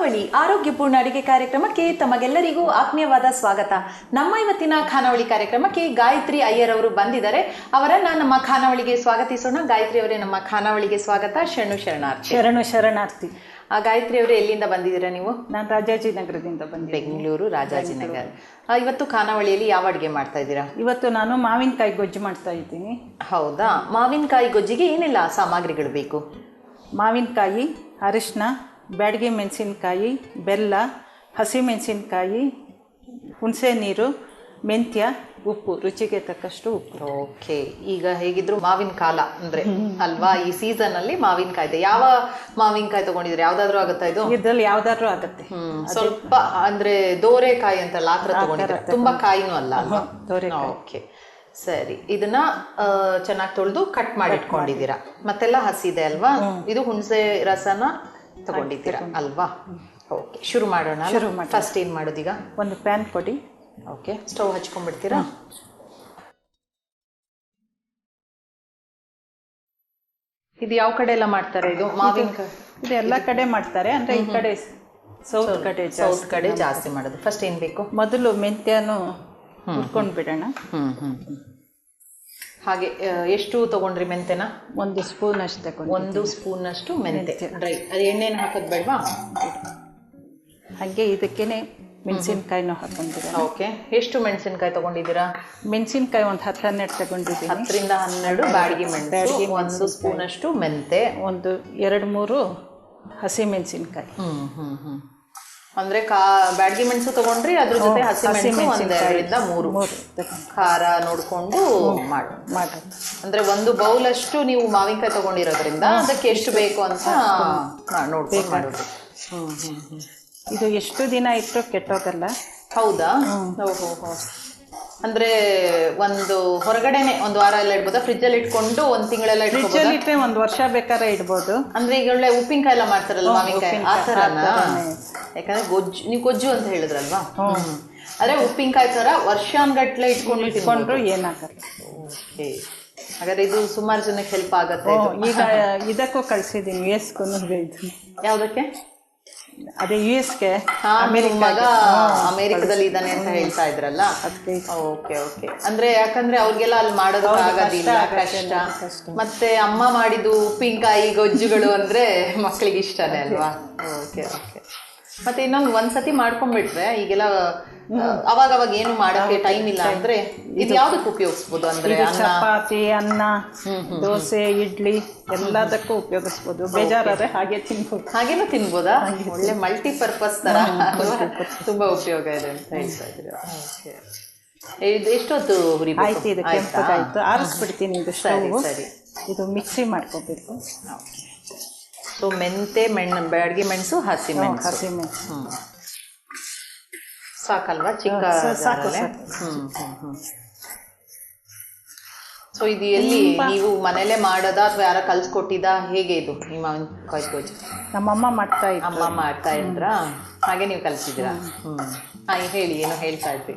ಖಾನಾವಳಿ ಆರೋಗ್ಯಪೂರ್ಣ ಅಡಿಗೆ ಕಾರ್ಯಕ್ರಮಕ್ಕೆ ತಮಗೆಲ್ಲರಿಗೂ ಆತ್ಮೀಯವಾದ ಸ್ವಾಗತ. ನಮ್ಮ ಇವತ್ತಿನ ಖಾನಾವಳಿ ಕಾರ್ಯಕ್ರಮಕ್ಕೆ ಗಾಯತ್ರಿ ಅಯ್ಯರ್ ಅವರು ಬಂದಿದ್ದಾರೆ. ಅವರನ್ನ ನಮ್ಮ ಖಾನಾವಳಿಗೆ ಸ್ವಾಗತಿಸೋಣ. ಗಾಯತ್ರಿ ಅವರೇ ನಮ್ಮ ಖಾನಾವಳಿಗೆ ಸ್ವಾಗತ. ಶರಣು ಶರಣಾರ್ಥಿ. ಶರಣು ಶರಣಾರ್ಥಿ. ಆ, ಗಾಯತ್ರಿ ಅವರೇ ಎಲ್ಲಿಂದ ಬಂದಿದ್ದೀರಾ ನೀವು? ನಾನು ರಾಜಾಜಿನಗರದಿಂದ ಬಂದೆ ಬೆಂಗಳೂರು ರಾಜಾಜಿನಗರ. ಇವತ್ತು ಖಾನಾವಳಿಯಲ್ಲಿ ಯಾವ ಅಡುಗೆ ಮಾಡ್ತಾ ಇದ್ದೀರಾ? ಇವತ್ತು ನಾನು ಮಾವಿನಕಾಯಿ ಗೊಜ್ಜು ಮಾಡ್ತಾ ಇದ್ದೀನಿ. ಹೌದಾ? ಮಾವಿನಕಾಯಿ ಗೊಜ್ಜಿಗೆ ಏನೆಲ್ಲ ಸಾಮಗ್ರಿಗಳು ಬೇಕು? ಮಾವಿನಕಾಯಿ ಅರಿಶಿನ ಬ್ಯಾಡಗಿ ಮೆಣಸಿನಕಾಯಿ ಬೆಲ್ಲ ಹಸಿಮೆಣಸಿನ್ಕಾಯಿ ಹುಣಸೆ ನೀರು ಮೆಂತ್ಯ ಉಪ್ಪು ರುಚಿಗೆ ತಕ್ಕಷ್ಟು ಉಪ್ಪು. ಓಕೆ ಈಗ ಹೇಗಿದ್ರು ಮಾವಿನ ಕಾಲ ಅಂದ್ರೆ ಅಲ್ವಾ? ಈ ಸೀಸನ್ ಅಲ್ಲಿ ಮಾವಿನಕಾಯಿ ಇದೆ. ಯಾವ ಮಾವಿನಕಾಯಿ ತಗೊಂಡಿದ್ರೆ ಯಾವ್ದಾದ್ರು ಆಗುತ್ತಾ ಇದು? ಇದ್ರಲ್ಲಿ ಯಾವ್ದಾದ್ರು ಆಗುತ್ತೆ. ಸ್ವಲ್ಪ ಅಂದ್ರೆ ದೋರೆಕಾಯಿ ಅಂತಲ್ಲ ಲಾತ್ರ ತಗೊಂಡಿದ್ರೆ ತುಂಬಾ ಕಾಯಿನೂ ಅಲ್ಲ. ಓಕೆ ಸರಿ. ಇದನ್ನ ಚೆನ್ನಾಗಿ ತೊಳೆದು ಕಟ್ ಮಾಡಿ. ಇಟ್ಕೊಂಡಿದ್ದೀರಾ ಮತ್ತೆಲ್ಲ ಹಸಿದೆ ಅಲ್ವಾ? ಇದು ಹುಣಸೆ ರಸನ ತಗೊಂಡಿದ್ದೀರಾ? ಅಲ್ವಾ? ಓಕೆ ಶುರು ಮಾಡೋಣ. ಶುರು ಮಾಡಿ ಫಸ್ಟ್ ಏನು ಮಾಡೋದೀಗ? ಒಂದು ಪ್ಯಾನ್ ಕೊಡಿ. ಓಕೆ ಸ್ಟವ್ ಹಚ್ಕೊಂಡ್ಬಿಡ್ತೀರಾ? ಇದು ಯಾವ ಕಡೆ ಎಲ್ಲ ಮಾಡ್ತಾರೆ ಇದು? ಮಾವಿನಕಾಯಿ ಇದು ಎಲ್ಲ ಕಡೆ ಮಾಡ್ತಾರೆ. ಅಂದರೆ ಈ ಕಡೆ ಸೌತ್ ಕಡೆ. ಸೌತ್ ಕಡೆ ಜಾಸ್ತಿ ಮಾಡೋದು. ಫಸ್ಟ್ ಏನ್ ಬೇಕು? ಮೊದಲು ಮೆಂತ್ಯನು ಹುರ್ಕೊಂಡು ಬಿಡೋಣ ಹ್ಮ್ ಹ್ಮ್. ಹಾಗೆ ಎಷ್ಟು ತಗೊಂಡ್ರಿ ಮೆಂತೆನ? ಒಂದು ಸ್ಪೂನ್ ಅಷ್ಟು ತಗೊಂಡು ಒಂದು ಸ್ಪೂನ್ ಅಷ್ಟು ಮೆಂತೆ. ಡ್ರೈ ಅದು ಎಣ್ಣೆನ ಹಾಕೋದು ಬೇಡವಾ ಹಾಗೆ ಇದಕ್ಕೇನೆ ಮೆಣಸಿನ್ಕಾಯಿನೂ ಹಾಕೊಂಡಿದ್ದೀನಿ. ಓಕೆ. ಎಷ್ಟು ಮೆಣಸಿನಕಾಯಿ ತಗೊಂಡಿದ್ದೀರಾ? ಮೆಣಸಿನ್ಕಾಯಿ ಒಂದು ಹತ್ತು ಹನ್ನೆರಡು ತಗೊಂಡಿದ್ದೀನಿ. ಹತ್ತರಿಂದ ಹನ್ನೆರಡು ಬಾಡಿಗೆ ಮೆಣಸು ಒಂದು ಸ್ಪೂನ್ ಅಷ್ಟು ಮೆಂತೆ. ಒಂದು ಎರಡು ಮೂರು ಹಸಿ ಮೆಣಸಿನ್ಕಾಯಿ. ಹ್ಞೂ ಹ್ಞೂ ಹ್ಮ್. ಅಂದ್ರೆ ಕಾ ಬ್ಯಾಡ್ಗಿ ಮೆಣಸು ತಗೊಂಡ್ರಿ ಅದ್ರ ಜೊತೆ ಹಸಿ ಮೆಣಸು ಒಂದೆರಡರಿಂದ ಮೂರು. ಖಾರ ನೋಡ್ಕೊಂಡು ಮಾಡ. ಮಾಡೋದು ಅಂದ್ರೆ ಒಂದು ಬೌಲ್ ಅಷ್ಟು ನೀವು ಮಾವಿನಕಾಯಿ ತಗೊಂಡಿರೋದ್ರಿಂದ ಅದಕ್ಕೆ ಎಷ್ಟು ಬೇಕು ಅಂತ ನೋಡ್ಬೇಕು ನೋಡ್ಕೊಂಡು ಮಾಡೋದು. ಇದು ಎಷ್ಟು ದಿನ ಇಟ್ಟರು ಕೆಟ್ಟೋಗಲ್ಲ ಹೌದಾ? ಓಹೋ ಅಂದ್ರೆ ಒಂದು ಹೊರಗಡೆನೆ ಒಂದು ವಾರ ಎಲ್ಲ ಇಡ್ಬೋದಾ? ಫ್ರಿಜ್ ಅಲ್ಲಿ ಇಟ್ಕೊಂಡು ಒಂದ್ ತಿಂಗಳೆಲ್ಲ ಫ್ರಿಜ್ ಇಟ್ಟರೆ ಒಂದ್ ವರ್ಷ ಬೇಕಾದ್ರೆ ಇಡ್ಬೋದು. ಅಂದ್ರೆ ಈಗ ಒಳ್ಳೆ ಉಪ್ಪಿನಕಾಯಿ ಎಲ್ಲ ಮಾಡ್ತಾರಲ್ಲ ಮಾವಿನಕಾಯಿ? ಆ ತರ ಯಾಕಂದ್ರೆ ಗೊಜ್ಜು ನೀವು ಗೊಜ್ಜು ಅಂತ ಹೇಳಿದ್ರಲ್ವಾ. ಆದ್ರೆ ಉಪ್ಪಿನಕಾಯಿ ತರ ವರ್ಷಾನ್ಗಟ್ಲೆ ಇಟ್ಕೊಂಡು ಇಟ್ಕೊಂಡ್ರು ಏನಾಗಲ್ಲ. ಓಕೆ. ಹಾಗಾದ್ರೆ ಇದು ಸುಮಾರು ಜನಕ್ಕೆ ಹೆಲ್ಪ್ ಆಗತ್ತೆ ಈಗ ಇದಕ್ಕೂ ಕಳ್ಸಿದೀನಿ ಎಸ್ಗೂ ಯಾವ್ದಕ್ಕೆ? ಅದೇ ಯು ಎಸ್ಗೆ ಮಗ ಅಮೆರಿಕದಲ್ಲಿ ಇದ್ದಾನೆ ಅಂತ ಹೇಳ್ತಾ ಇದ್ರಲ್ಲ? Okay okay. ಅಂದ್ರೆ ಯಾಕಂದ್ರೆ ಅವ್ರಿಗೆಲ್ಲ ಅಲ್ಲಿ ಮಾಡೋದು ಆಗೋದಿಲ್ಲ ಕಷ್ಟ ಮತ್ತೆ ಅಮ್ಮ ಮಾಡಿದ್ದು ಉಪ್ಪಿನಕಾಯಿ ಗೊಜ್ಜುಗಳು ಅಂದ್ರೆ ಮಕ್ಕಳಿಗೆ ಇಷ್ಟನೇ ಅಲ್ವಾ? Okay okay. ಮತ್ತೆ ಇನ್ನೊಂದು ಒಂದ್ಸತಿ ಮಾಡ್ಕೊಂಡ್ಬಿಟ್ರೆ ಈಗೆಲ್ಲ ಅವಾಗ ಅವಾಗ ಏನು ಮಾಡಕ್ಕೆ ಟೈಮ್ ಇಲ್ಲ ಅಂದ್ರೆ ಇದು ಯಾವ್ದಕ್ಕೆ ಉಪಯೋಗಿಸ್ಬೋದು ಅಂದ್ರೆ ಚಪಾತಿ ಅನ್ನ ದೋಸೆ ಇಡ್ಲಿ ಎಲ್ಲದಕ್ಕೂ ಉಪಯೋಗಿಸ್ಬೋದು. ಬೇಜಾರಾದ್ರೆ ಹಾಗೆ ತಿನ್ಬೋದು. ಹಾಗೇನು ತಿನ್ಬೋದಾ? ಒಳ್ಳೆ ಮಲ್ಟಿ ಪರ್ಪಸ್ ತರ. ತುಂಬಾ ಉಪಯೋಗ ಇದೆ ಅಂತ ಹೇಳ್ತಾ ಇದ್ದೀರಾ. ಓಕೆ ಇದು ಎಷ್ಟೊತ್ತು ಆಯ್ತು ಇದು ಕೆಂಪದಾಯ್ತು ಆರಿಸ್ಬಿಡ್ತೀನಿ ಇದು ಸರಿ ಸ್ಟವ್. ಸರಿ. ಇದು ಮಿಕ್ಸಿ ಮಾಡ್ಕೋಬೇಕು. ಸೊ ಮೆಂತೆ ಮೆಣ್ ಬ್ಯಾಡಗಿ ಮೆಣಸು ಹಸಿ ಮೆಣಸು. ಹಸಿ ಮೆಣಸು. ಸಾಕಲ್ವಾ? ಚಿಕ್ಕ ಸಾಕು. ಹ್ಮ್ ಹ್ಮ್ ಹ್ಮ್. ಸೊ ಇದು ಎಲ್ಲಿ ನೀವು ಮನೇಲೆ ಮಾಡೋದಾ ಅಥವಾ ಯಾರ ಕಲ್ಸ್ಕೊಟ್ಟಿದ? ಹೇಗೆ ಇದು? ನಿಮ್ಮ ಮಾವಿನಕಾಯಿ ನಮ್ಮ ನಮ್ಮಮ್ಮ ಮಾಡ್ತಾ ಇದ್ರು. ಅಮ್ಮ ಮಾಡ್ತಾ ಇದ್ರಾ? ಹಾಗೆ ನೀವು ಕಲ್ಸಿದ್ದೀರಾ? ಹ್ಮ್. ಹಾ ಹೇಳಿ ಏನು ಹೇಳ್ತಾ ಇದ್ರಿ?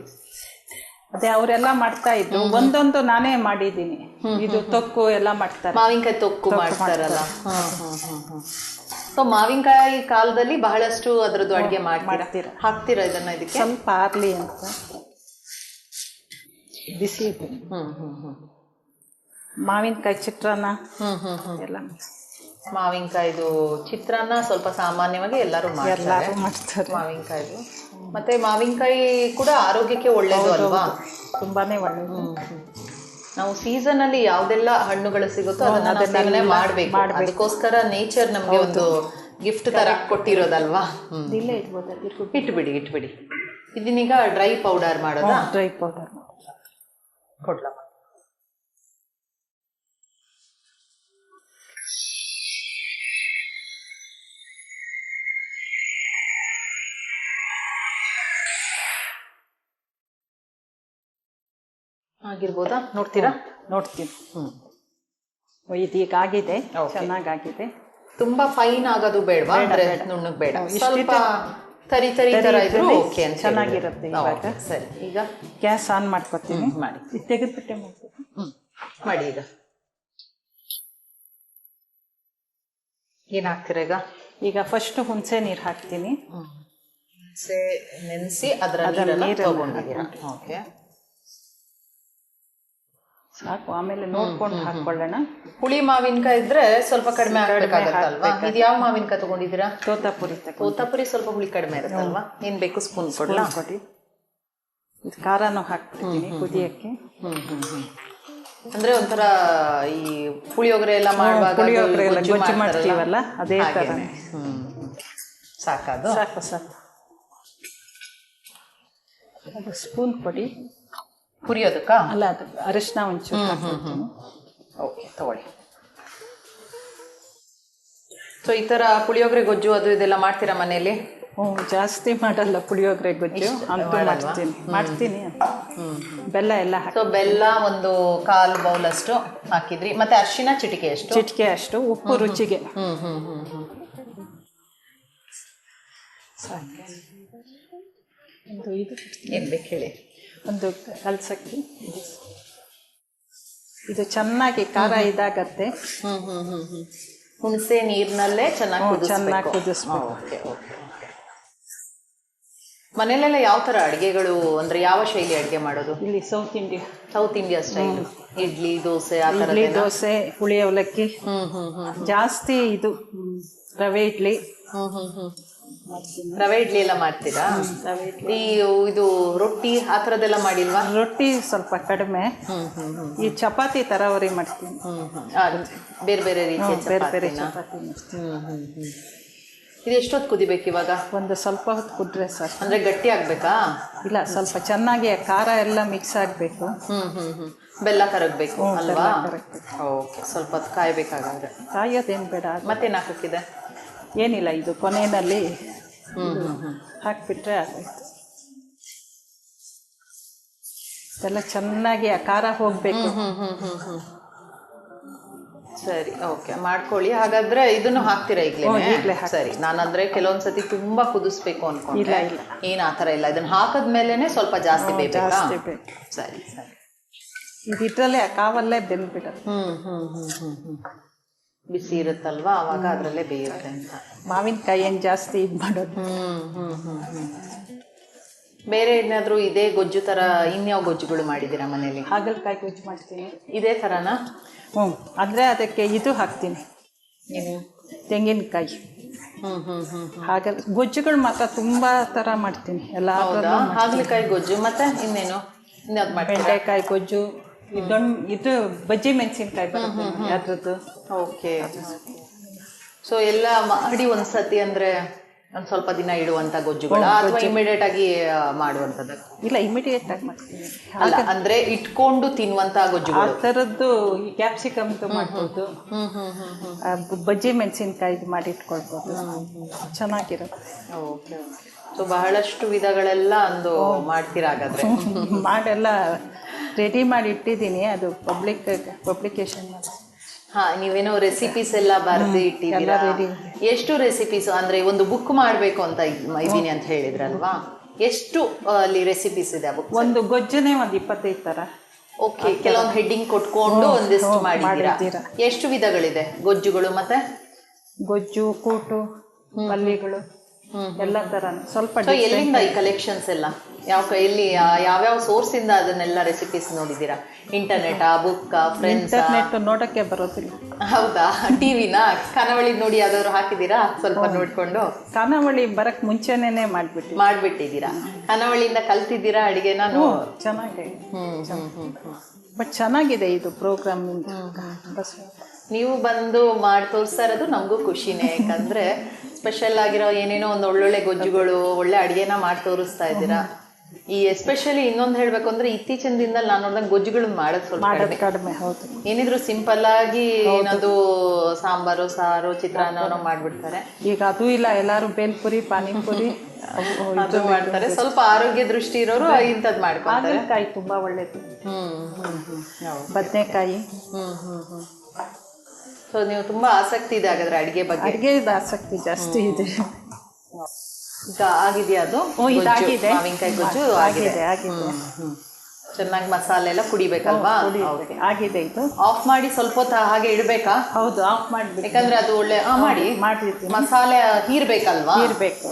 ಅದೇ ಅವರೆಲ್ಲ ಮಾಡ್ತಾ ಇದ್ರು. ಒಂದೊಂದು ನಾನೇ ಮಾಡಿದ್ದೀನಿ. ಇದು ತೊಕ್ಕು ಎಲ್ಲ ಮಾಡ್ತಾರೆ. ಮಾವಿನಕಾಯಿ ತೊಕ್ಕು ಮಾಡ್ತಾರಲ್ಲ? ಸೊ ಮಾವಿನಕಾಯಿ ಕಾಲದಲ್ಲಿ ಬಹಳಷ್ಟು ಅದರದ್ದು ಅಡುಗೆ ಮಾಡಿ ಮಾಡ್ತೀರಾ. ಹಾಕ್ತೀರಾ ಇದನ್ನ ಇದಕ್ಕೆ? ಸ್ವಲ್ಪ ಆರ್ಲಿ ಅಂತ. ಬಿಸಿ ಹ್ಮ್ ಹ್ಮ್ ಹ್ಮ್. ಮಾವಿನಕಾಯಿ ಚಿತ್ರಾನ್ನ ಹ್ಮ್ ಹ್ಮ್ ಹ್ಮ್. ಎಲ್ಲ ಮಾವಿನಕಾಯ್ದು ಚಿತ್ರಾನ್ನ ಸ್ವಲ್ಪ ಸಾಮಾನ್ಯವಾಗಿ ಎಲ್ಲರೂ ಮಾಡ್ತಾರೆ. ಎಲ್ಲರೂ ಮಾಡ್ತಾರೆ. ಮಾವಿನಕಾಯ್ದು. ಮತ್ತೆ ಮಾವಿನಕಾಯಿ ಕೂಡ ಆರೋಗ್ಯಕ್ಕೆ ಒಳ್ಳೇದು ಅಲ್ವಾ? ತುಂಬಾನೇ ಒಳ್ಳೇದು. ನಾವು ಸೀಸನ್ ಅಲ್ಲಿ ಯಾವ್ದೆಲ್ಲ ಹಣ್ಣುಗಳು ಸಿಗುತ್ತೋ ಅದನ್ನ ಸೇವನೆ ಮಾಡ್ಬೇಕು. ಅದಕ್ಕೋಸ್ಕರ ನೇಚರ್ ನಮ್ಗೆ ಒಂದು ಗಿಫ್ಟ್ ತರ ಕೊಟ್ಟಿರೋದಲ್ವಾ? ಇಲ್ಲೇ ಇಟ್ಬಿಡಿ ಇಟ್ಬಿಡಿ. ಇದನ್ನೀಗ ಡ್ರೈ ಪೌಡರ್ ಮಾಡೋದಾ? ಡ್ರೈ ಪೌಡರ್ ಕೊಡ್ಲಮ್ಮ. ಆಗಿರ್ಬೋದಾ? ನೋಡ್ತೀರಾ? ನೋಡ್ತೀನಿ ಹ್ಮ್. ಇದು ಈಗ ಆಗಿದೆ. ಚೆನ್ನಾಗಾಗಿದೆ. ತುಂಬಾ ಫೈನ್ ಆಗೋದು ಬೇಡವಾ? ಅಂದ್ರೆ ನುಣ್ಣಗೆ ಬೇಡ. ಸ್ವಲ್ಪ ತರಿ ತರಿ ತರ ಇದ್ರು ಓಕೆ ಅಂತ ಚೆನ್ನಾಗಿರುತ್ತೆ ಇವಾಗ. ಸರಿ. ಈಗ? ಗ್ಯಾಸ್ ಆನ್ ಮಾಡ್ಕೊತೀನಿ. ಮಾಡಿ. ತೆಗೆದ್ಬಿಟ್ಟೆ ಮಾಡ್ತೀನಿ ಹ್ಮ್ ಮಾಡಿ ಈಗ. ಏನ್ ಹಾಕ್ತೀರಾ ಈಗ? ಈಗ ಫಸ್ಟ್ ಹುಣಸೆ ನೀರು ಹಾಕ್ತೀನಿ. ಹುಣಸೆ ನೆನೆಸಿ ಅದರ ನೀರು ನೀರನ್ನ ಓಕೆ ಸಾಕು ಆಮೇಲೆ ನೋಡ್ಕೊಂಡು ಹಾಕೊಳ್ಳೋಣ ಹುಳಿ ಮಾವಿನಕಾಯಿ ಇದ್ರೆ ಸ್ವಲ್ಪ ಕಡಿಮೆ ಆಗ್ಬೇಕಾಗತ್ತಲ್ವಾ ಇದು ಯಾವ ಮಾವಿನಕಾಯಿ ತಗೊಂಡಿದ್ದೀರಾ? ತೋತಾಪುರಿ ತೋತಾಪುರಿ ಸ್ವಲ್ಪ ಹುಳಿ ಕಡಿಮೆ ಇರುತ್ತಲ್ವಾ? ಏನ್ ಬೇಕು ಸ್ಪೂನ್ ಕೊಡ್ಲಾ? ಕೊಡಿ. ಇದು ಖಾರನೂ ಹಾಕ್ಬಿಡ್ತೀನಿ ಕುದಿಯಕ್ಕೆ. ಅಂದ್ರೆ ಒಂಥರ ಈ ಪುಳಿಯೋಗರೆ ಎಲ್ಲ ಮಾಡುವಾಗ ಪುಳಿಯೋಗರೆ ಎಲ್ಲ ಗೊಜ್ಜು ಮಾಡ್ತೀವಲ್ಲ? ಅದೇ ಥರ. ಸಾಕದು? ಸಾಕು ಸಾಕು. ಸ್ಪೂನ್ ಕೊಡಿ. ಹುರಿಯೋದಕ್ಕಾ ಅಲ್ಲ ಅದು ಅರಿಶಿನ ಒಂಚೂರು ಹಾಕ್ಬಿಡ್ತೀನಿ. ಓಕೆ ತಗೊಳ್ಳಿ. ಸೊ ಈ ತರ ಪುಳಿಯೋಗರೆ ಗೊಜ್ಜು ಅದು ಇದೆಲ್ಲ ಮಾಡ್ತೀರಾ ಮನೆಯಲ್ಲಿ? ಹ್ಞೂ ಜಾಸ್ತಿ ಮಾಡಲ್ಲ ಪುಳಿಯೋಗರೆ ಗೊಜ್ಜು. ಅಂತೂ ಮಾಡ್ತೀನಿ. ಮಾಡ್ತೀನಿ. ಬೆಲ್ಲ ಎಲ್ಲ ಹಾಕಿ. ಸೊ ಬೆಲ್ಲ ಒಂದು ಕಾಲು ಬೌಲ್ ಅಷ್ಟು ಹಾಕಿದ್ರಿ. ಮತ್ತೆ ಅರಿಶಿನ ಚಿಟಿಕೆ ಅಷ್ಟು ಚಿಟಿಕೆ ಅಷ್ಟು ಉಪ್ಪು ರುಚಿಗೆ. ಏನು ಬೇಕು ಹೇಳಿ? ಒಂದು ಕಲ್ಸಕ್ಕೆ. ಇದು ಚೆನ್ನಾಗಿ ಖಾರ ಇದಾಗತ್ತೆ. ಹುಣಸೆ ನೀರಿನಲ್ಲೇ ಚೆನ್ನಾಗಿ ಚೆನ್ನಾಗಿ ಕುದಿಸ್ಬೇಕು. ಮನೆಯಲ್ಲೆಲ್ಲ ಮನೇಲೆಲ್ಲ ಯಾವ ತರ ಅಡುಗೆಗಳು ಅಂದರೆ ಯಾವ ಶೈಲಿ ಅಡುಗೆ ಮಾಡೋದು? ಇಲ್ಲಿ south India. South India style. Idli dosa ಆ ಇಡ್ಲಿ ದೋಸೆ ಹುಳಿ ಅವಲಕ್ಕಿ. ಹ್ಞೂ ಹ್ಞೂ ಹ್ಞೂ ಜಾಸ್ತಿ ಇದು ರವೆ ಇಡ್ಲಿ. ಹ್ಞೂ ಹ್ಞೂ ಹ್ಮ್. ರವೆ ಇಡ್ಲಿ ಎಲ್ಲ ಮಾಡ್ತೀರಾ? ಈ ಇದು ರೊಟ್ಟಿ ಆ ಥರದ್ದೆಲ್ಲ ಮಾಡಿಲ್ವಾ? ರೊಟ್ಟಿ ಸ್ವಲ್ಪ ಕಡಿಮೆ. ಈ ಚಪಾತಿ ತರಾವರಿ ಮಾಡ್ತೀನಿ. ಬೇರೆ ಬೇರೆ ರೀತಿ ಬೇರೆ ಬೇರೆ? ಚಪಾತಿ ಇದು ಎಷ್ಟೊತ್ತು ಕುದಿಬೇಕು ಇವಾಗ? ಒಂದು ಸ್ವಲ್ಪ ಹೊತ್ತು ಕುದ್ರೆ ಸರ್ ಅಂದ್ರೆ ಗಟ್ಟಿ ಆಗಬೇಕಾ? ಇಲ್ಲ ಸ್ವಲ್ಪ ಚೆನ್ನಾಗಿ ಖಾರ ಎಲ್ಲ ಮಿಕ್ಸ್ ಆಗಬೇಕು. ಬೆಲ್ಲ ಕರಗಬೇಕು ಅಲ್ವಾ? ಓಕೆ ಸ್ವಲ್ಪ ಹೊತ್ತು ಕಾಯ್ಬೇಕಾಗಂದ್ರೆ. ಕಾಯೋದೇನು ಬೇಡ ಮತ್ತೇನು ಹಾಕಕ್ಕಿದೆ? ಏನಿಲ್ಲ ಇದು ಕೊನೆಯಲ್ಲಿ ಹಾಕಿಬಿಟ್ರೆ ಆಗೋಯ್ತು. ಎಲ್ಲ ಚೆನ್ನಾಗಿ ಆ ಖಾರ ಹೋಗಬೇಕು. ಸರಿ ಓಕೆ ಮಾಡ್ಕೊಳ್ಳಿ. ಹಾಗಾದ್ರೆ ಇದನ್ನು ಹಾಕ್ತೀರಾ ಈಗಲೇ? ಸರಿ ನಾನಂದ್ರೆ ಕೆಲವೊಂದ್ಸತಿ ತುಂಬಾ ಕುದಿಸ್ಬೇಕು ಅನ್ಕೊಂಡ್ರೆ ಇಲ್ಲ, ಇಲ್ಲ. ಏನ್ ಆತರ ಇಲ್ಲ. ಇದನ್ನ ಹಾಕದ್ಮೇಲೆ ಸ್ವಲ್ಪ ಜಾಸ್ತಿ ಬೇಕು. ಸರಿ ಸರಿ. ಇದು ಇದ್ರಲ್ಲೇ ಆ ಕಾವಲ್ಲೇ ಬೆಂದ್ಬಿಡ ಹ್ಮ್ ಹ್ಮ್ ಹ್ಮ್ ಹ್ಮ್ ಹ್ಮ್. ಬಿಸಿ ಇರುತ್ತಲ್ವಾ? ಅವಾಗ ಅದರಲ್ಲೇ ಬೇಯುತ್ತೆ ಅಂತ. ಮಾವಿನಕಾಯಿ ಏನು ಜಾಸ್ತಿ ಇದು ಮಾಡೋದು. ಹ್ಞೂ ಹ್ಞೂ ಹ್ಞೂ ಹ್ಮ್. ಬೇರೆ ಏನಾದರೂ ಇದೇ ಗೊಜ್ಜು ಥರ ಇನ್ಯಾವ ಗೊಜ್ಜುಗಳು ಮಾಡಿದ್ದೀರಾ ಮನೇಲಿ? ಹಾಗಲಕಾಯಿ ಗೊಜ್ಜು ಮಾಡ್ತೀನಿ. ಇದೇ ಥರನಾ ಹ್ಞೂ ಅಂದರೆ ಅದಕ್ಕೆ ಇದು ಹಾಕ್ತೀನಿ. ಏನು? ತೆಂಗಿನಕಾಯಿ. ಹ್ಞೂ ಹ್ಞೂ ಹ್ಞೂ ಹಾಗಲ್ ಗೊಜ್ಜುಗಳು ಮಾತ್ರ ತುಂಬ ಥರ ಮಾಡ್ತೀನಿ. ಎಲ್ಲ ಹೌದಾ? ಹಾಗಲಕಾಯಿ ಗೊಜ್ಜು ಮತ್ತು ಇನ್ನೇನು? ಇನ್ಯಾವ್ದು ಮಾಡ್ತೀನಿ ಬೆಂಡೆಕಾಯಿ ಗೊಜ್ಜು ಇದೊಂದು ಇದು ಬಜ್ಜಿ ಮೆಣಸಿನ್ಕಾಯಿ ಬರುತ್ತೆ. ಅದ್ರದ್ದು. ಓಕೆ ಸೊ ಎಲ್ಲ ಮಾಡಿ ಒಂದ್ಸತಿ ಅಂದ್ರೆ ಒಂದ್ ಸ್ವಲ್ಪ ದಿನ ಇಡುವಂತ ಗೊಜ್ಜುಗಳ. ಅಥವಾ ಇಮಿಡಿಯೇಟ್ ಆಗಿ ಆ, ಮಾಡುವಂತದ್ದು ಇಲ್ಲ ಇಮಿಡಿಯೇಟ್ ಆಗಿ ಅಲ್ಲ ಅಂದ್ರೆ ಇಟ್ಕೊಂಡು ತಿನ್ನುವಂತ ಆ ಗೊಜ್ಜುಗಳು ಥರದ್ದು ಈ ಕ್ಯಾಪ್ಸಿಕಮ್ ಮಾಡ್ಬೋದು. ಆ ಬಜ್ಜಿ ಮೆಣಸಿನ್ಕಾಯಿ ಮಾಡಿ ಇಟ್ಕೊಳ್ಬೋದು. ಚೆನ್ನಾಗಿರುತ್ತೆ. ಓಕೆ ಸೊ ಬಹಳಷ್ಟು ವಿಧಗಳೆಲ್ಲ ಒಂದು ಮಾಡ್ತೀರಾ ಹಾಗಾದ್ರೆ? ಮಾಡೆಲ್ಲ ರೆಡಿ ಮಾಡಿ ಇಟ್ಟಿದ್ದೀನಿ. ಅದು ಪಬ್ಲಿಕ್ ಪಬ್ಲಿಕೇಶನ್ ಹಾ ನೀವೇನೋ ರೆಸಿಪೀಸ್ ಎಲ್ಲ ಬರ್ದು ಇಟ್ಟಿದ್ದೀರಾ? ಎಷ್ಟು ರೆಸಿಪೀಸ್ ಅಂದ್ರೆ ಒಂದು ಬುಕ್ ಮಾಡ್ಬೇಕು ಅಂತ ಇದ್ದೀನಿ ಅಂತ ಹೇಳಿದ್ರಲ್ವಾ? ಎಷ್ಟು ಅಲ್ಲಿ ರೆಸಿಪೀಸ್ ಇದೆ ಬುಕ್ ಒಂದು ಗೊಜ್ಜನೆ ಒಂದು ಇಪ್ಪತ್ತೈದು ತರ. ಓಕೆ ಕೆಲವೊಂದು ಹೆಡ್ಡಿಂಗ್ ಕೊಟ್ಕೊಂಡು ಒಂದಿಷ್ಟು ಮಾಡಿದ್ದೀರಾ. ಎಷ್ಟು ವಿಧಗಳಿದೆ ಗೊಜ್ಜುಗಳು ಮತ್ತೆ? ಗೊಜ್ಜು ಕೂಟು ಪಲ್ಯಗಳು. ಎಲ್ಲ ತರ. ಸ್ವಲ್ಪ ಎಲ್ಲಿಂದ ಈ ಕಲೆಕ್ಷನ್ಸ್ ಎಲ್ಲ? ಯಾವ ಎಲ್ಲಿ ಯಾವ್ಯಾವ ಸೋರ್ಸ್ ಇಂದ ಅದನ್ನೆಲ್ಲ ರೆಸಿಪೀಸ್ ನೋಡಿದೀರಾ ಇಂಟರ್ನೆಟ್ ಬುಕ್ ಫ್ರೆಂಡ್ಸ್ ಇಂಟರ್ನೆಟ್ ನೋಡಕ್ಕೆ ಬರೋದಿಲ್ಲ. ಹೌದಾ? ಟಿವಿನ ಕನವಳಿ ನೋಡಿ ಯಾವ್ದಾದ್ರು ಹಾಕಿದೀರಾ ಸ್ವಲ್ಪ ನೋಡ್ಕೊಂಡು? ಖಾನಾವಳಿ ಬರಕ್ ಮುಂಚೆನೇ ಮಾಡ್ಬಿಟ್ಟು ಮಾಡ್ಬಿಟ್ಟಿದ್ದೀರಾ? ಕನವಳಿಯಿಂದ ಕಲ್ತಿದ್ದೀರಾ ಅಡಿಗೆನ? ನಾನು ಚೆನ್ನಾಗಿ ಹ್ಮ್ ಹ್ಮ್ ಬಟ್ ಚೆನ್ನಾಗಿದೆ ಇದು ಪ್ರೋಗ್ರಾಮ್ ನೀವು ಬಂದು ಮಾಡಿ ತೋರಿಸ್ತಾ ಇರೋದು ನಮಗೂ ಖುಷಿನೇ. ಯಾಕಂದ್ರೆ ಸ್ಪೆಷಲ್ ಆಗಿರೋ ಏನೇನೋ ಒಂದು ಒಳ್ಳೊಳ್ಳೆ ಗೊಜ್ಜುಗಳು ಒಳ್ಳೆ ಅಡಿಗೆನ ಮಾಡಿ ತೋರಿಸ್ತಾ ಇದ್ದೀರಾ? ಈ ಎಸ್ಪೆಷಲಿ ಇನ್ನೊಂದು ಹೇಳ್ಬೇಕು ಅಂದ್ರೆ ಇತ್ತೀಚಿನ ದಿನದಲ್ಲಿ ನಾನು ನೋಡಿದಂಗೆ ಗೊಜ್ಜುಗಳು ಮಾಡೋದು ಸ್ವಲ್ಪ ಕಡಿಮೆ. ಹೌದು. ಏನಿದ್ರು ಸಿಂಪಲ್ ಆಗಿ ಏನಾದ್ರು ಸಾಂಬಾರು ಸಾರು ಚಿತ್ರಾನ್ನ ಮಾಡ್ಬಿಡ್ತಾರೆ. ಈಗ ಅದು ಇಲ್ಲ ಎಲ್ಲಾರು ಬೇಲ್ಪುರಿ ಪಾನಿಪುರಿ ಅದು ಮಾಡ್ತಾರೆ. ಸ್ವಲ್ಪ ಆರೋಗ್ಯ ದೃಷ್ಟಿ ಇರೋರು ಇಂಥದ್ದು ಮಾಡ್ಕೊಳ್ತಾರೆ ಕಾಯಿ ತುಂಬಾ ಒಳ್ಳೇದು. ಹ್ಮ್ ಹ್ಮ್ ಹ್ಮ್ ಹೌದು. ಬದನೆಕಾಯಿ. ಹ್ಮ್ ಹ್ಮ್ ಹ್ಮ್. ಸೊ ನೀವು ತುಂಬಾ ಆಸಕ್ತಿ ಇದೆ ಹಾಗಾದ್ರೆ ಅಡಿಗೆ ಬಗ್ಗೆ. ಅಡುಗೆ ಆಸಕ್ತಿ ಜಾಸ್ತಿ ಇದೆ. ಈಗ ಆಗಿದೆಯಾ ಅದು. ಇದಾಗಿದೆ. ಮಾವಿನಕಾಯಿ ಗೊಜ್ಜು ಆಗಿದೆ, ಆಗಿದೆ. ಚೆನ್ನಾಗಿ ಮಸಾಲೆ ಎಲ್ಲ ಕುಡಿಬೇಕಲ್ವಾ. ಆಗಿದೆ ಇದು. ಆಫ್ ಮಾಡಿ ಸ್ವಲ್ಪ ಹೊತ್ತು ಹಾಗೆ ಇಡಬೇಕಾ? ಹೌದು ಆಫ್ ಮಾಡಿ ಯಾಕಂದ್ರೆ ಅದು ಒಳ್ಳೆ ಮಾಡಿ. ಮಾಡಿರ್ತೀವಿ ಮಸಾಲೆ ಹೀರ್ಬೇಕಲ್ವಾ? ಹೀರ್ಬೇಕು.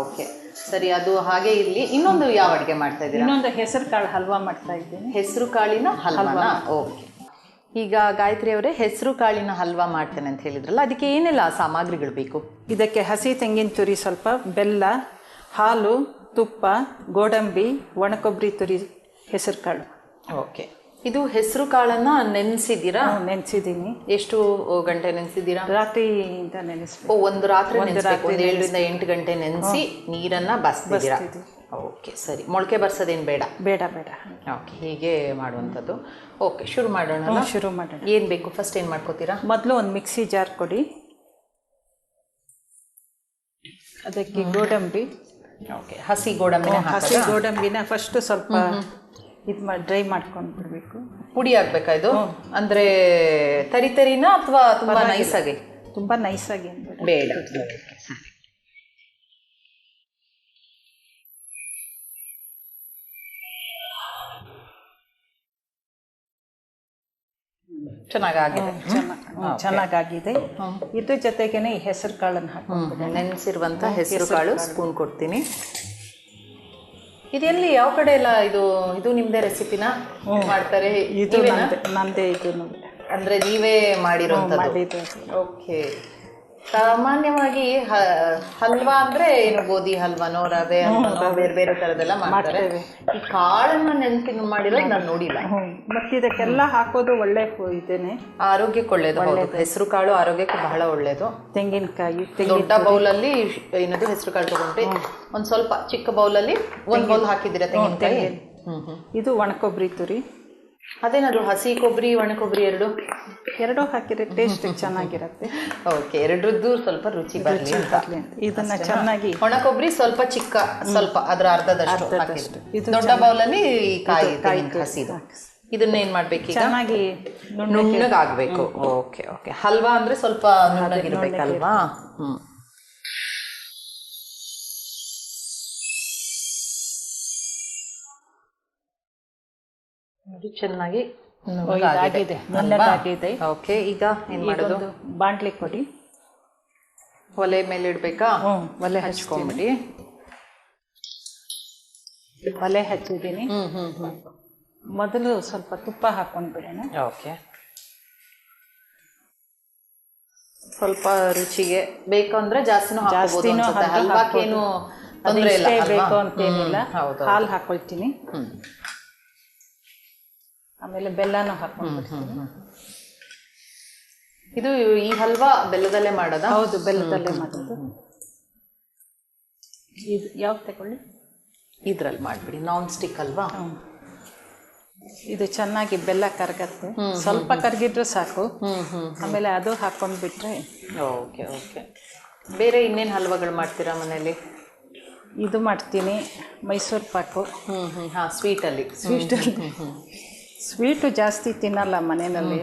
ಓಕೆ ಸರಿ ಅದು ಹಾಗೆ ಇರ್ಲಿ. ಇನ್ನೊಂದು ಯಾವ ಅಡುಗೆ ಮಾಡ್ತಾ ಇದ್ದೀರಾ? ಇನ್ನೊಂದು ಹೆಸರು ಕಾಳು ಹಲ್ವಾ ಮಾಡ್ತಾ ಇದ್ದೀನಿ. ಹೆಸರು ಕಾಳಿನ ಹಲ್ವಾ ಓಕೆ ಈಗ ಗಾಯತ್ರಿ ಅವರೇ ಹೆಸರು ಕಾಳಿನ ಹಲ್ವಾ ಮಾಡ್ತೇನೆ ಅಂತ ಹೇಳಿದ್ರಲ್ಲ ಅದಕ್ಕೆ ಏನೆಲ್ಲ ಸಾಮಗ್ರಿಗಳು ಬೇಕು? ಇದಕ್ಕೆ ಹಸಿ ತೆಂಗಿನ ತುರಿ ಸ್ವಲ್ಪ ಬೆಲ್ಲ ಹಾಲು ತುಪ್ಪ ಗೋಡಂಬಿ ಒಣಕೊಬ್ಬರಿ ತುರಿ ಹೆಸರು ಕಾಳು. ಓಕೆ. ಇದು ಹೆಸರು ಕಾಳನ್ನ ನೆನೆಸಿದ್ದೀರಾ? ನೆನೆಸಿದ್ದೀನಿ. ಎಷ್ಟು ಗಂಟೆ ನೆನೆಸಿದ್ದೀರಾ? ರಾತ್ರಿಯಿಂದ ನೆನೆಸಿ ಒಂದು ರಾತ್ರಿ ಒಂದು ಏಳರಿಂದ ಎಂಟು ಗಂಟೆ ನೆನೆಸಿ ನೀರನ್ನ ಬಸ್ತಿದ್ದೀರಾ? ಓಕೆ ಸರಿ. ಮೊಳಕೆ ಬರ್ಸೋದೇನು ಬೇಡ? ಬೇಡ ಬೇಡ. ಓಕೆ ಹೀಗೆ ಮಾಡುವಂಥದ್ದು. ಓಕೆ ಶುರು ಮಾಡೋಣ ಶುರು ಮಾಡೋಣ. ಏನು ಬೇಕು? ಫಸ್ಟ್ ಏನು ಮಾಡ್ಕೋತೀರಾ? ಮೊದಲು ಒಂದು ಮಿಕ್ಸಿ ಜಾರ್ ಕೊಡಿ. ಅದಕ್ಕೆ ಗೋಡಂಬಿ. ಓಕೆ ಹಸಿ ಗೋಡಂಬಿನ ಹಸಿ ಗೋಡಂಬಿನ ಫಸ್ಟ್ ಸ್ವಲ್ಪ ಇದು ಮಾಡಿ ಡ್ರೈ ಮಾಡ್ಕೊಂಡು ಬಿಡಬೇಕು. ಪುಡಿ ಆಗಬೇಕಾ ಇದು? ಅಂದರೆ ತರಿ ತರಿನಾ ಅಥವಾ ತುಂಬ ನೈಸಾಗಿ ತುಂಬ ನೈಸಾಗಿ ಬೇಡ. ಚೆನ್ನಾಗಾಗಿದೆ. ಚೆನ್ನಾಗಾಗಿದೆ. ಇದ್ರ ಜೊತೆಗೇನೆ ಈ ಹೆಸರು ಕಾಳನ್ನು ಹಾಕೊಂಡು ನೆನೆಸಿರುವಂತ ಹೆಸರು ಕಾಳು ಸ್ಪೂನ್ ಕೊಡ್ತೀನಿ. ಇದೆಲ್ಲಿ ಯಾವ ಕಡೆ ಎಲ್ಲ ಇದು ಇದು ನಿಮ್ದೇ ರೆಸಿಪಿನ? ಮಾಡ್ತಾರೆ? ಇದು? ನಂದೇ ನಂದೇ ಇದು ಅಂದ್ರೆ ನೀವೇ ಮಾಡಿರೋಂಥದ್ದು. ಓಕೆ. ಸಾಮಾನ್ಯವಾಗಿ ಹಲ್ವಾ ಅಂದ್ರೆ ಏನು ಗೋಧಿ ಹಲ್ವಾನೋ ರವೆ ಹಲ್ವಾನೋ ಬೇರೆ ಬೇರೆ ತರದೆಲ್ಲ ಮಾಡ್ತಾರೆ. ಈ ಕಾಳನ್ನ ನೆನ್ಪಿನ ಮಾಡಿರೋದು ನಾನು ನೋಡಿಲ್ಲ. ಮತ್ತೆ ಇದಕ್ಕೆಲ್ಲ ಹಾಕೋದು ಒಳ್ಳೆ ಇದೇನೆ. ಆರೋಗ್ಯಕ್ಕೆ ಒಳ್ಳೇದು ಹೆಸರು ಕಾಳು ಆರೋಗ್ಯಕ್ಕೆ ಬಹಳ ಒಳ್ಳೇದು. ತೆಂಗಿನಕಾಯಿ ತೆಂಗಿನ ದೊಡ್ಡ ಬೌಲಲ್ಲಿ ಏನದು ಹೆಸರು ಕಾಳು ತಗೊಂಡ್ರಿ ಒಂದ್ ಸ್ವಲ್ಪ ಚಿಕ್ಕ ಬೌಲಲ್ಲಿ ಒಂದ್ ಬೌಲ್ ಹಾಕಿದ್ದೀರಾ ತೆಂಗಿನಕಾಯಿ? ಹ್ಮ್ ಹ್ಮ್. ಇದು ಒಣಕೊಬ್ಬರಿ ತುರಿ. ಅದೇನದು ಹಸಿ ಕೊಬ್ಬರಿ ಒಣ ಕೊಬ್ಬರಿ ಎರಡು? ಎರಡೂ ಹಾಕಿದ್ರೆ ಟೇಸ್ಟ್ ಚೆನ್ನಾಗಿರುತ್ತೆ. ಓಕೆ ಎರಡರದ್ದು ಸ್ವಲ್ಪ ರುಚಿ ಬರಲಿ. ಇದನ್ನ ಚೆನ್ನಾಗಿ ಒಣ ಕೊಬ್ಬರಿ ಸ್ವಲ್ಪ ಚಿಕ್ಕ ಸ್ವಲ್ಪ ಅದರ ಅರ್ಧದಷ್ಟು ದೊಡ್ಡ ಬೌಲಲ್ಲಿ ಈ ಕಾಯಿ ತೆಂಗಿನ ಹಸಿದು. ಇದನ್ನ ಏನ್ ಮಾಡ್ಬೇಕು ಚೆನ್ನಾಗಿ ನುಣ್ಣಗೆ ನುಣ್ಣಗಾಗ್ಬೇಕು. ಓಕೆ ಓಕೆ ಹಲ್ವಾ ಅಂದ್ರೆ ಸ್ವಲ್ಪ ನುಣ್ಣಗಿರ್ಬೇಕಲ್ವಾ? ಹ್ಮ್. ನೋಡಿ ಚೆನ್ನಾಗಿ ಇದಾಗಿದೆ. ನುಣ್ಣಗಾಗಿದೆ ಓಕೆ ಈಗ ಏನ್ ಮಾಡೋದು? ಬಾಂಡ್ಲಿ ಕೊಡಿ. ಒಲೆ ಮೇಲೆ ಇಡ್ಬೇಕಾ? ಒಲೆ ಹಚ್ಕೊಂಬಿಡಿ. ಒಲೆ ಹಚ್ಚಿದ್ದೀನಿ. ಮೊದಲು ಸ್ವಲ್ಪ ತುಪ್ಪ ಹಾಕೊಂಡು ಬಿಡೋಣ. ಓಕೆ. ಸ್ವಲ್ಪ ರುಚಿಗೆ ಬೇಕು ಅಂದ್ರೆ ಜಾಸ್ತಿನೂ ಜಾಸ್ತಿನೂ ಹಲ್ವಾಕೇನು ತೊಂದ್ರೆ ಇಲ್ಲ ಬೇಕು ಅಂತೇನಿಲ್ಲ ಹಾಲು ಹಾಕೊಳ್ತೀನಿ. ಆಮೇಲೆ ಬೆಲ್ಲನೂ ಹಾಕೊಂಡು. ಇದು ಈ ಹಲ್ವಾ ಬೆಲ್ಲದಲ್ಲೇ ಮಾಡೋದಾ? ಹೌದು ಬೆಲ್ಲದಲ್ಲೇ ಮಾಡೋದು. ಇದು ಯಾವ್ದು ತಗೊಳ್ಳಿ? ಇದ್ರಲ್ಲಿ ಮಾಡ್ಬಿಡಿ ನಾನ್ ಸ್ಟಿಕ್ ಅಲ್ವಾ ಇದು ಚೆನ್ನಾಗಿ ಬೆಲ್ಲ ಕರಗತ್ತೆ. ಸ್ವಲ್ಪ ಕರಗಿದ್ರು ಸಾಕು. ಆಮೇಲೆ ಅದು ಹಾಕೊಂಡು ಬಿಟ್ರೆ ಓಕೆ ಓಕೆ. ಬೇರೆ ಇನ್ನೇನು ಹಲ್ವಾಗಳು ಮಾಡ್ತೀರಾ ಮನೇಲಿ? ಇದು ಮಾಡ್ತೀನಿ ಮೈಸೂರು ಪಾಕು. ಹ್ಞೂ ಹ್ಞೂ ಹಾಂ ಸ್ವೀಟಲ್ಲಿ ಸ್ವೀಟಲ್ಲಿ ಸ್ವೀಟು ಜಾಸ್ತಿ ತಿನ್ನಲ್ಲ ಮನೆಯಲ್ಲಿ.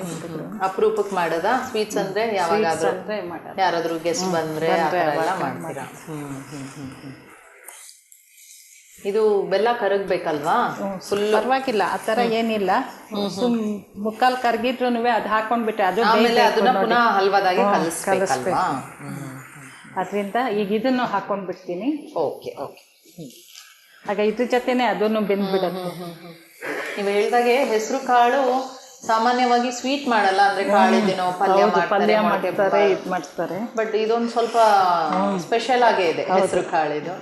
ಅಪರೂಪಕ್ಕೆ ಮಾಡೋದಾ? ಸ್ವೀಟ್ಸ್ ಅಂದ್ರೆ ಯಾವಾಗಾದ್ರೂ? ಅಂದರೆ ಮಾಡೋದು ಯಾರಾದರೂ ಗೆಸ್ಟ್ ಬಂದ್ರೆ ಮಾಡ್ತೀರಾ? ಇದು ಬೆಲ್ಲ ಕರಗ್ಬೇಕಲ್ವಾ? ಫುಲ್ ಪರವಾಗಿಲ್ಲ ಆ ಥರ ಏನಿಲ್ಲ. ಸುಮ್ ಮುಕ್ಕಾಲು ಕರ್ಗಿದ್ರು ಅದು ಹಾಕೊಂಡ್ಬಿಟ್ಟೆ ಅದು ಆಮೇಲೆ ಅದನ್ನ ಪುನಃ ಹಲ್ವಾದಾಗೆ ಕಲಿಸ್ಬೇಕಲ್ವಾ? ಅದರಿಂದ ಈಗ ಇದನ್ನು ಹಾಕೊಂಡ್ಬಿಡ್ತೀನಿ. Okay okay. ಆಗ ಇದ್ರ ಜೊತೆನೆ ಅದನ್ನು ಬೆಂದ್ಬಿಡುತ್ತೆ. ನೀವು ಹೇಳ್ದಾಗೆ ಹೆಸರು ಕಾಳು ಸಾಮಾನ್ಯವಾಗಿ ಸ್ವೀಟ್ ಮಾಡಲ್ಲ ಅಂದ್ರೆ ಕಾಳಿದ್ದೇನೋ ಪಲ್ಯ ಪಲ್ಯ ಮಾಡ್ತಾರೆ ಇದು ಮಾಡ್ತಾರೆ. ಬಟ್ ಇದೊಂದು ಸ್ವಲ್ಪ ಸ್ಪೆಷಲ್ ಆಗೇ ಇದೆ ಹೆಸರು ಕಾಳಿದು.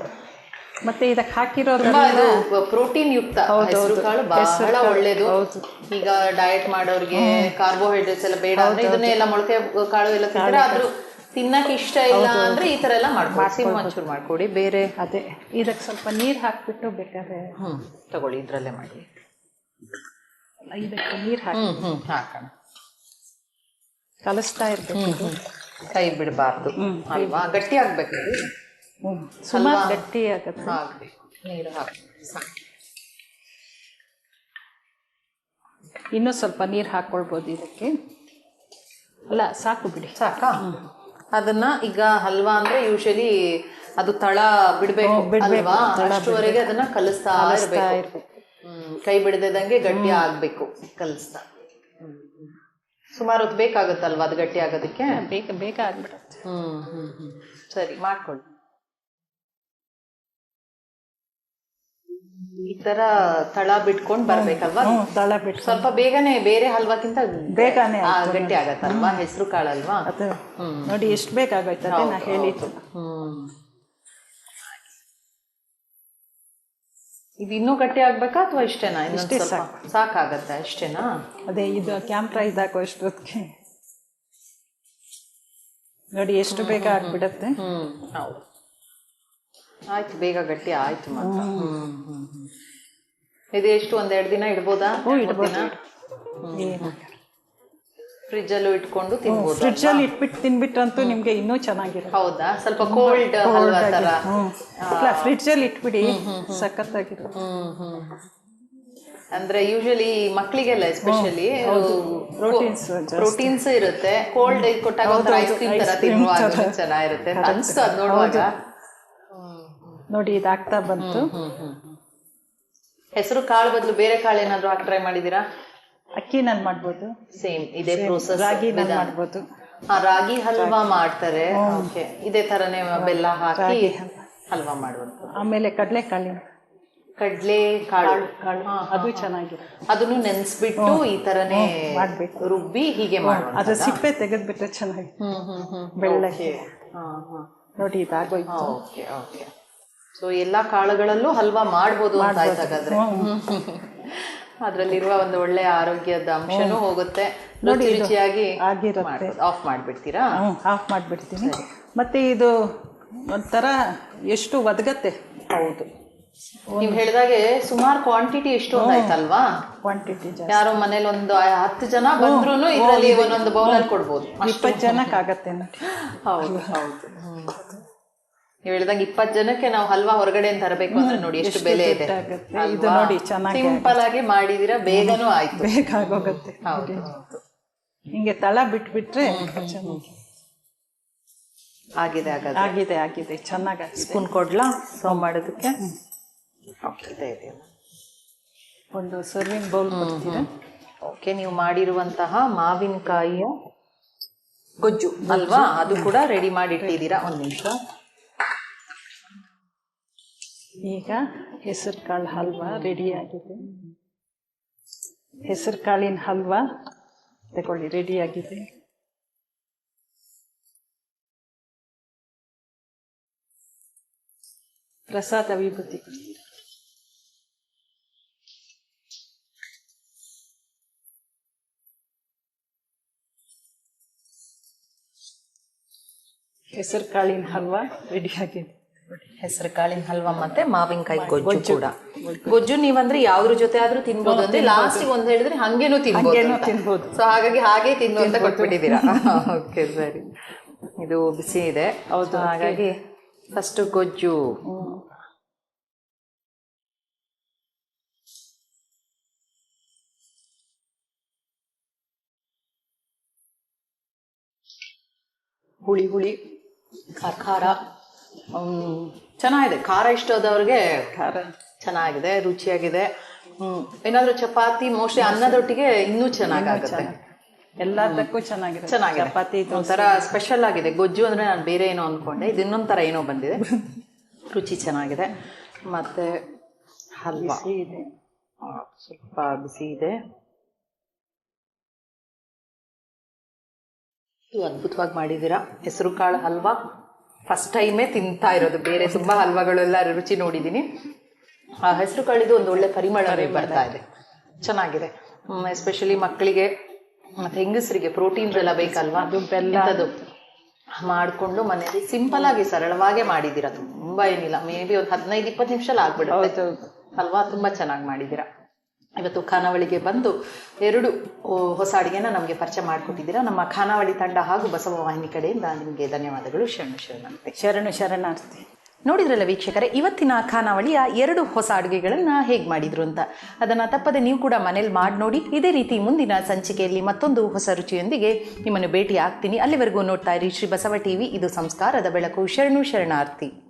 ಮತ್ತೆ ಇದಕ್ಕೆ ಹಾಕಿರೋ ಇದು ಪ್ರೋಟೀನ್ ಯುಕ್ತ ಹೆಸರು ಕಾಳು ಬಹಳ ಒಳ್ಳೇದು. ಈಗ ಡಯಟ್ ಮಾಡೋರಿಗೆ ಕಾರ್ಬೋಹೈಡ್ರೇಟ್ಸ್ ಎಲ್ಲ ಬೇಡ ಅಂದ್ರೆ ಇದನ್ನೇ ಎಲ್ಲ ಮೊಳಕೆ ಕಾಳು ಎಲ್ಲ ತಿಂತಾರೆ ಆದ್ರೂ ತಿನ್ನಕ್ಕೆ ಇಷ್ಟ ಇಲ್ಲ ಅಂದ್ರೆ ಈ ತರ ಎಲ್ಲ ಮಾಡ್ಕೊಡಿ ಒಂಚೂರು ಮಾಡ್ಕೊಡಿ. ಬೇರೆ ಅದೇ. ಇದಕ್ಕೆ ಸ್ವಲ್ಪ ನೀರು ಹಾಕ್ಬಿಟ್ಟು ಬೇಕಾದ್ರೆ ಹ್ಮ್ ತಗೊಳ್ಳಿ ಇದ್ರಲ್ಲೇ ಮಾಡಿ. ಇದಕ್ಕೆ ನೀರು ಹಾಕಿ. ಹ್ಮ್ ಹ್ಮ್ ಹಾಕೋಣ. ಕಲಿಸ್ತಾ ಇರ್ಬೇಕು. ಕೈ ಬಿಡಬಾರ್ದು. ಅಲ್ವಾ? ಗಟ್ಟಿ ಆಗ್ಬೇಕು. ಸುಮಾರು ಗಟ್ಟಿ ಆಗತ್ತೆ. ನೀರು ಹಾಕಿ. ಇನ್ನೂ ಸ್ವಲ್ಪ ನೀರು ಹಾಕ್ಕೊಳ್ಬೋದು ಇದಕ್ಕೆ. ಅಲ್ಲ ಸಾಕು ಬಿಡಿ. ಸಾಕಾ? ಅದನ್ನ ಈಗ ಹಲ್ವಾ ಅಂದ್ರೆ ಯೂಶಲಿ ಅದು ತಳ ಬಿಡ್ಬೇಕು ಅಲ್ವಾ? ಅಷ್ಟುವರೆಗೆ ಅದನ್ನ ಕಲಿಸ್ತಾ ಇರ್ಬೇಕು. ಕೈ ಬಿಡದಂಗೆ ಗಟ್ಟಿ ಆಗ್ಬೇಕು ಕಲಿಸ್ತಾ. ಸುಮಾರು ಹೊತ್ತು ಬೇಕಾಗುತ್ತಲ್ವ ಅದು ಗಟ್ಟಿ ಆಗೋದಕ್ಕೆ? ಬೇಗ ಬೇಗ ಆಗ್ಬಿಡುತ್ತೆ. ಹ್ಮ್ ಹ್ಮ್ ಹ್ಮ್. ಸರಿ ಮಾಡ್ಕೊಳ್ಳಿ. ಈ ತರ ತಳ ಬಿಟ್ಕೊಂಡು ಬರ್ಬೇಕಲ್ವಾ? ತಳ ಬಿಟ್ಟು ಸ್ವಲ್ಪ ಬೇಗನೆ ಬೇರೆ ಹಲ್ವಾಕ್ಕಿಂತ ಬೇಗನೆ ಗಟ್ಟಿ ಆಗತ್ತಲ್ವಾ? ಹೆಸರು ಕಾಳಲ್ವಾ? ನೋಡಿ ಎಷ್ಟು ಬೇಕಾಗೋಯ್ತದೆ ನಾ ಹೇಳಿದ್ದು. ಹ್ಮ್. ಇದು ಇನ್ನೂ ಗಟ್ಟಿ ಆಗ್ಬೇಕಾ ಅಥವಾ ಇಷ್ಟೇನಾ? ಇಷ್ಟೇ ಸಾಕು. ಸಾಕಾಗತ್ತೆ? ಅಷ್ಟೇನಾ ಅದೇ ಇದು ಕ್ಯಾಮ್ರಾ ಇದಾಕೋ ಅಷ್ಟೊತ್ತಿಗೆ ನೋಡಿ ಎಷ್ಟು ಬೇಗ ಆಗ್ಬಿಡತ್ತೆ. ಹ್ಞೂ ಹೌದು. ಆಯ್ತು ಬೇಗ ಗಟ್ಟಿ ಆಯ್ತು ಮಾತ್ರ. ಇದು ಎಷ್ಟು ಒಂದೆರಡು ದಿನ ಇಡ್ಬೋದಾ? ಇಡ್ಬೋದು. ಫ್ರಿಜ್ ಅಲ್ಲೂ ಇಟ್ಕೊಂಡು ತಿನ್ಬೋದು ಫ್ರಿಡ್ಜ್ ಅಲ್ಲಿ ಇಟ್ಬಿಟ್ಟು ತಿನ್ಬಿಟ್ರಂತೂ ನಿಮ್ಗೆ ಇನ್ನೂ ಚೆನ್ನಾಗಿರುತ್ತೆ. ಹೌದಾ? ಸ್ವಲ್ಪ ಕೋಲ್ಡ್ ಹಲ್ವಾ ತರ. ಇಲ್ಲ ಫ್ರಿಡ್ಜ್ ಅಲ್ಲಿ ಇಟ್ಬಿಡಿ. ಸಖತ್ತಾಗಿರುತ್ತೆ. ಅಂದ್ರೆ ಯೂಶಲಿ ಮಕ್ಕಳಿಗೆಲ್ಲ ಎಸ್ಪೆಷಲಿ. ಪ್ರೋಟೀನ್ಸ್ ಇರುತ್ತೆ. ಕೋಲ್ಡ್ ಕೊಟ್ಟಾಗ ಒಂದು ಐಸ್ ಕ್ರೀಮ್ ತರ ತಿನ್ನುವಾಗ ಚೆನ್ನಾಗಿರುತ್ತೆ ಅನ್ಸ್ತು ಅದ್ ನೋಡುವಾಗ. ನೋಡಿ ಇದಾಗ್ತಾ ಬಂತು. ಹೆಸರು ಕಾಳು ಬದಲು ಬೇರೆ ಕಾಳು ಏನಾದ್ರು ಹಾಕಿ ಟ್ರೈ ಮಾಡಿದೀರಾ ಅಕ್ಕಿನಲ್ಲಿ ಮಾಡ್ಬೋದು? ಸೇಮ್ ಇದೇ ಪ್ರೋಸೆಸ್ ರಾಗಿ ಮಾಡ್ಬೋದು? ರಾಗಿ ಹಲ್ವಾ ಮಾಡ್ತಾರೆ. ಓಕೆ ಇದೇ ತರನೇ ಬೆಲ್ಲ ಹಾಕಿ ಹಲ್ವಾ. ಮಾಡುವಂತ ಆಮೇಲೆ ಕಡಲೆಕಾಳಿನ ಕಡ್ಲೆ ಕಾಳು. ಕಾಳು ಅದು ಚೆನ್ನಾಗಿದೆ ಅದನ್ನು ನೆನ್ಸ್ಬಿಟ್ಟು ಈ ತರನೇ ಮಾಡ್ಬೇಕು. ರುಬ್ಬಿ ಹೀಗೆ ಮಾಡೋಣ ಅದ್ರ ಸಿಪ್ಪೆ ತೆಗೆದ್ಬಿಟ್ರೆ ಚೆನ್ನಾಗಿ. ಹ್ಮ್ ಹ್ಮ್ ಹ್ಮ್ ಹಾ ಹಾ. ನೋಡಿ ಇದಾಗೋಯ್ತು. ಓಕೆ ಓಕೆ ಸೊ ಎಲ್ಲಾ ಕಾಳುಗಳಲ್ಲೂ ಹಲ್ವಾ ಮಾಡ್ಬೋದು ಅಂತ ಆಯ್ತು ಹಾಗಾದ್ರೆ. ಅದ್ರಲ್ಲಿರುವ ಒಂದು ಒಳ್ಳೆ ಆರೋಗ್ಯದ ಅಂಶನೂ ಹೋಗುತ್ತೆ. ನೋಡಿ ರುಚಿಯಾಗಿ ಆಗಿರುತ್ತೆ. ಆಫ್ ಮಾಡಿಬಿಡ್ತೀರಾ? ಆಫ್ ಮಾಡಿಬಿಡ್ತೀನಿ. ಮತ್ತೆ ಇದು ಒಂಥರ ಎಷ್ಟು ಒದಗತ್ತೆ? ಹೌದು. ನೀವು ಹೇಳಿದಾಗೆ ಸುಮಾರು ಕ್ವಾಂಟಿಟಿ ಎಷ್ಟು ಆಯ್ತಲ್ವಾ? ಕ್ವಾಂಟಿಟಿ ಯಾರೋ ಮನೇಲಿ ಒಂದು ಹತ್ತು ಜನ ಬಂದ್ರು ಇದರಲ್ಲಿ ಒಂದೊಂದು ಬೌಲಲ್ಲಿ ಕೊಡ್ಬೋದು. ಇಪ್ಪತ್ತು ಜನಕ್ಕೆ ಆಗತ್ತೆ ನೋಡಿ. ಹೌದು ಹೌದು. ನೀವು ಹೇಳಿದಂಗೆ ಇಪ್ಪತ್ತು ಜನಕ್ಕೆ ನಾವು ಹಲ್ವಾ ಹೊರಗಡೆ ತರಬೇಕು ಅಂದ್ರೆ ನೋಡಿ ಎಷ್ಟು ಬೆಲೆ ಇದೆ. ಇದು ನೋಡಿ ಚೆನ್ನಾಗಿ ಸಿಂಪಲ್ ಆಗಿ ಮಾಡಿದಿರಾ ಬೇಗನೂ ಆಯ್ತು. ಬೇಗ ಆಗೋಗುತ್ತೆ. ಹೌದು ಹಿಂಗೆ ತಳ ಬಿಟ್ಬಿಟ್ರೆ ಆಗಿದೆ ಹಾಗಾದ್ರೆ ಆಗಿದೆ ಆಗಿದೆ. ಚೆನ್ನಾಗಿ ಸ್ಪೂನ್ ಕೊಡ್ಲಾ? ಸರ್ವ್ ಮಾಡೋದಕ್ಕೆ? ಓಕೆ ಇದೆ ಇದೆ. ಒಂದು ಸರ್ವಿಂಗ್ ಬೌಲ್ ಕೊಡ್ತೀರಾ? ಓಕೆ ನೀವು ಮಾಡಿರುವಂತಹ ಮಾವಿನಕಾಯಿಯ ಗೊಜ್ಜು. ಅಲ್ವಾ? ಅದು ಕೂಡ ರೆಡಿ ಮಾಡಿ ಇಟ್ಟಿದ್ದೀರಾ ಒಂದು ನಿಮಿಷ. ಈಗ ಹೆಸರು ಕಾಳು ಹಲ್ವಾ ರೆಡಿ ಆಗಿದೆ. ಹೆಸರು ಕಾಳಿನ ಹಲ್ವಾ ತಗೊಳ್ಳಿ ರೆಡಿ ಆಗಿದೆ. ಪ್ರಸಾದ ವಿಭೂತಿ. ಕೊಡ್ತೀನಿ. ಹೆಸರು ಕಾಳಿನ ಹಲ್ವಾ ರೆಡಿ ಆಗಿದೆ. ಹೆಸರು ಕಾಳಿನ ಹಲ್ವಾ ಮತ್ತೆ ಮಾವಿನಕಾಯಿ ಗೊಜ್ಜು ಕೂಡ. ಗೊಜ್ಜು ನೀವಂದ್ರೆ ಯಾವ್ದ್ರ ಜೊತೆ ಆದ್ರೂ ತಿನ್ಬೋದು ಅಂದ್ರೆ ಲಾಸ್ಟ್ ಒಂದ್ ಹೇಳಿದ್ರೆ ಹಂಗೇನು ತಿನ್ಬೋದು. ಸೊ ಹಾಗಾಗಿ ಹಾಗೆ ತಿನ್ನು ಅಂತ ಕೊಟ್ಬಿಟ್ಟಿದ್ದೀರಾ? ಓಕೆ ಸರಿ. ಇದು ಬಿಸಿ ಇದೆ. ಹೌದು, ಹಾಗಾಗಿ ಫಸ್ಟ್ ಗೊಜ್ಜು. ಹುಳಿ ಹುಳಿ ಖಾರ. ಚೆನ್ನಾಗಿದೆ. ಖಾರ ಇಷ್ಟದವ್ರಿಗೆ ಖಾರ ಚೆನ್ನಾಗಿದೆ ರುಚಿಯಾಗಿದೆ. ಏನಾದರೂ ಏನಾದ್ರೂ ಚಪಾತಿ ಮೋಸ್ಟ್ಲಿ ಅನ್ನದೊಟ್ಟಿಗೆ ಇನ್ನೂ ಚೆನ್ನಾಗಾಗುತ್ತೆ. ಎಲ್ಲದಕ್ಕೂ ಚೆನ್ನಾಗಿದೆ ಚೆನ್ನಾಗಿದೆ. ಚಪಾತಿ ಒಂಥರ ಸ್ಪೆಷಲ್ ಆಗಿದೆ. ಗೊಜ್ಜು ಅಂದ್ರೆ ನಾನು ಬೇರೆ ಏನೋ ಅನ್ಕೊಂಡೆ. ಇದು ಇನ್ನೊಂದ್ ಥರ ಏನೋ ಬಂದಿದೆ. ರುಚಿ ಚೆನ್ನಾಗಿದೆ. ಮತ್ತೆ ಹಲ್ವಾ. ಇದೆ. ಸ್ವಲ್ಪ ಬಿಸಿ ಇದು. ಅದ್ಭುತವಾಗಿ ಮಾಡಿದ್ದೀರಾ? ಹೆಸರು ಕಾಳು ಹಲ್ವಾ. ಫಸ್ಟ್ ಟೈಮೇ ತಿಂತಾ ಇರೋದು. ಬೇರೆ ತುಂಬಾ ಹಲ್ವಾಗಳೆಲ್ಲ ರುಚಿ ನೋಡಿದ್ದೀನಿ. ಆ ಹೆಸರು ಕಳೆದು ಒಂದು ಒಳ್ಳೆ ಪರಿಮಳ ಬರ್ತಾ ಇದೆ. ಚೆನ್ನಾಗಿದೆ. ಎಸ್ಪೆಷಲಿ ಮಕ್ಕಳಿಗೆ ಮತ್ತೆ ಹೆಂಗಸರಿಗೆ ಪ್ರೋಟೀನ್ಸ್ ಎಲ್ಲ ಬೇಕಲ್ವಾ? ಬೆಲ್ಲದು ಬೆಲ್ಲ. ಮಾಡಿಕೊಂಡು ಮನೆಯಲ್ಲಿ ಸಿಂಪಲ್ ಆಗಿ ಸರಳವಾಗಿ ಮಾಡಿದ್ದೀರಾ. ತುಂಬಾ ಏನಿಲ್ಲ. ಮೇ ಬಿ ಒಂದು ಹದಿನೈದು ಇಪ್ಪತ್ತು ನಿಮಿಷ ಆಗ್ಬಿಡುತ್ತೆ. ಅಲ್ವಾ ತುಂಬಾ ಚೆನ್ನಾಗಿ ಮಾಡಿದ್ದೀರಾ. ಇವತ್ತು ಖಾನಾವಳಿಗೆ ಬಂದು ಎರಡು ಹೊಸ ಅಡುಗೆನ ನಮಗೆ ಪರಿಚಯ ಮಾಡಿಕೊಟ್ಟಿದ್ದೀರಾ. ನಮ್ಮ ಖಾನಾವಳಿ ತಂಡ ಹಾಗೂ ಬಸವ ವಾಹಿನಿ ಕಡೆಯಿಂದ ನಿಮಗೆ ಧನ್ಯವಾದಗಳು. ಶರಣು ಶರಣಾರ್ಥಿ ಶರಣು, ಶರಣಾರ್ಥಿ. ನೋಡಿದ್ರಲ್ಲ ವೀಕ್ಷಕರೇ, ಇವತ್ತಿನ ಖಾನಾವಳಿಯ ಎರಡು ಹೊಸ ಅಡುಗೆಗಳನ್ನು ಹೇಗೆ ಮಾಡಿದ್ರು ಅಂತ. ಅದನ್ನು ತಪ್ಪದೆ ನೀವು ಕೂಡ ಮನೇಲಿ ಮಾಡಿ ನೋಡಿ. ಇದೇ ರೀತಿ ಮುಂದಿನ ಸಂಚಿಕೆಯಲ್ಲಿ ಮತ್ತೊಂದು ಹೊಸ ರುಚಿಯೊಂದಿಗೆ ನಿಮ್ಮನ್ನು ಭೇಟಿ ಆಗ್ತೀನಿ ಅಲ್ಲಿವರೆಗೂ ನೋಡ್ತಾ ಇರಿ ಶ್ರೀ ಬಸವ ಟಿವಿ. ಇದು ಸಂಸ್ಕಾರದ ಬೆಳಕು. ಶರಣು, ಶರಣಾರ್ಥಿ.